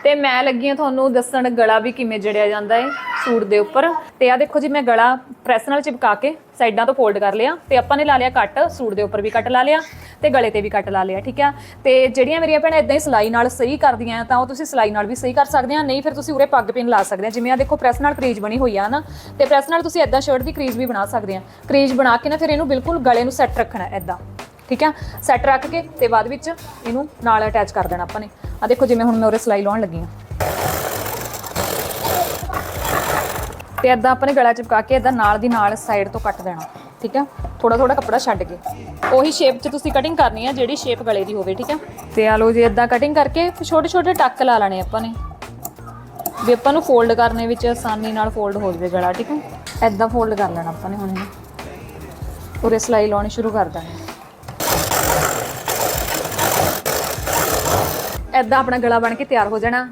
ਤੇ ਮੈਂ ਲੱਗੀ ਹਾਂ ਤੁਹਾਨੂੰ ਦੱਸਣ ਗਲਾ ਵੀ ਕਿਵੇਂ ਜੜਿਆ ਜਾਂਦਾ ਹੈ ਸੂਟ ਦੇ ਉੱਪਰ। ਤੇ ਆ ਦੇਖੋ ਜੀ, ਮੈਂ ਗਲਾ ਪ੍ਰੈਸ ਨਾਲ ਚਿਪਕਾ ਕੇ ਸਾਈਡਾਂ ਤੋਂ ਫੋਲਡ ਕਰ ਲਿਆ ਤੇ ਆਪਾਂ ਨੇ ਲਾ ਲਿਆ ਕੱਟ, ਸੂਟ ਦੇ ਉੱਪਰ ਵੀ ਕੱਟ ਲਾ ਲਿਆ ਤੇ ਗਲੇ ਤੇ ਵੀ ਕੱਟ ਲਾ ਲਿਆ, ਠੀਕ ਆ? ਤੇ ਜਿਹੜੀਆਂ ਮੇਰੀਆਂ ਭੈਣਾਂ ਇਦਾਂ ਹੀ ਸਿਲਾਈ ਨਾਲ ਸਹੀ ਕਰਦੀਆਂ, ਤਾਂ ਉਹ ਤੁਸੀਂ ਸਿਲਾਈ ਨਾਲ ਵੀ ਸਹੀ ਕਰ ਸਕਦੇ ਆ, ਨਹੀਂ ਫਿਰ ਤੁਸੀਂ ਉਰੇ ਪੱਗ ਪਿੰਨ ਲਾ ਸਕਦੇ ਆ। ਜਿਵੇਂ ਆ ਦੇਖੋ, ਪ੍ਰੈਸ ਨਾਲ ਕਰੀਜ਼ ਬਣੀ ਹੋਈ ਆ ਨਾ, ਤੇ ਪ੍ਰੈਸ ਨਾਲ ਤੁਸੀਂ ਇਦਾਂ ਸ਼ਰਟ ਦੀ ਕਰੀਜ਼ ਵੀ ਬਣਾ ਸਕਦੇ ਆ। ਕਰੀਜ਼ ਬਣਾ ਕੇ ਨਾ ਫਿਰ ਇਹਨੂੰ ਬਿਲਕੁਲ ਗਲੇ ਨੂੰ ਸੈੱਟ ਰੱਖਣਾ ਇਦਾਂ ਠੀਕ ਆ? ਸੈੱਟ ਰੱਖ ਕੇ ਤੇ ਬਾਅਦ ਵਿੱਚ ਇਹਨੂੰ ਨਾਲ ਅਟੈਚ ਕਰ ਦੇਣਾ ਆਪਾਂ ਨੇ। ਆ ਦੇਖੋ ਜਿਵੇਂ ਹੁਣ ਮੈਂ ਉਰੇ ਸਿਲਾਈ ਲਾਉਣ ਲੱਗੀ ਆ ਤੇ ਇਦਾਂ ਆਪਾਂ ਨੇ ਗਲਾ ਚਿਪਕਾ ਕੇ ਇਦਾਂ ਨਾਲ ਦੀ ਨਾਲ ਸਾਈਡ ਤੋਂ ਕੱਟ ਦੇਣਾ, ਠੀਕ ਆ? ਥੋੜਾ ਥੋੜਾ ਕੱਪੜਾ ਛੱਡ ਕੇ। ਉਹੀ ਸ਼ੇਪ 'ਚ ਤੁਸੀਂ ਕਟਿੰਗ ਕਰਨੀ ਆ, ਜਿਹੜੀ ਸ਼ੇਪ ਗਲੇ ਦੀ ਹੋਵੇ, ਠੀਕ ਆ? ਤੇ ਆ ਲਓ ਜੀ ਇਦਾਂ ਕਟਿੰਗ ਕਰਕੇ ਛੋਟੇ ਛੋਟੇ ਟੱਕ ਲਾ ਲੈਣੇ ਆਪਾਂ ਨੇ। ਵੀ ਆਪਾਂ ਨੂੰ ਫੋਲਡ ਕਰਨੇ ਵਿੱਚ ਆਸਾਨੀ ਨਾਲ ਫੋਲਡ ਹੋ ਜਾਵੇ ਗਲਾ, ਠੀਕ ਹੈ ਇਦਾਂ ਫੋਲਡ ਕਰ ਲੈਣਾ ਆਪਾਂ ਨੇ ਹੁਣ ਇਹਨੂੰ। ਉਰੇ ਸਿਲਾਈ ਲਾਉਣੀ ਸ਼ੁਰੂ ਕਰ ਦਾਂਗੇ ਐਦਾਂ ਆਪਣਾ ਗਲਾ ਬਣ ਕੇ ਤਿਆਰ ਹੋ ਜਾਣਾ।